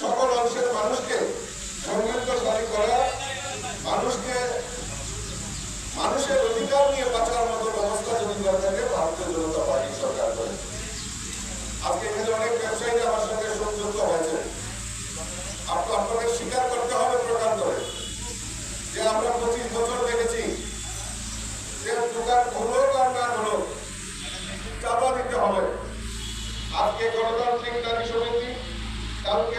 সকল অংশের মানুষকে সমৃদ্ধশালী করা, মানুষকে, মানুষের অধিকার নিয়ে বাঁচার মতো ব্যবস্থা যদি করে থাকে, ভারতীয় জনতা পার্টি সরকার করে। আজকে এখানে অনেক ব্যবসায়ী আমার সঙ্গে সংযুক্ত হয়েছে। আপনি আপনাদের স্বীকার করতে হবে প্রকান্তরে যে আমরা পঁচিশ বছর দেখেছি যে দোকান খুলুক আর না হলো চাপা দিতে হবে। আজকে গণতান্ত্রিক নারী সমিতি, কালকে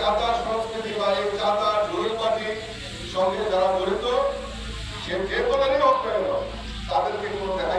এই সংস্কৃতি বা এই চাঁদা জরিমাটি সঙ্গে যারা জড়িত, সে যে কেন তাদেরকে কোনো রেহাই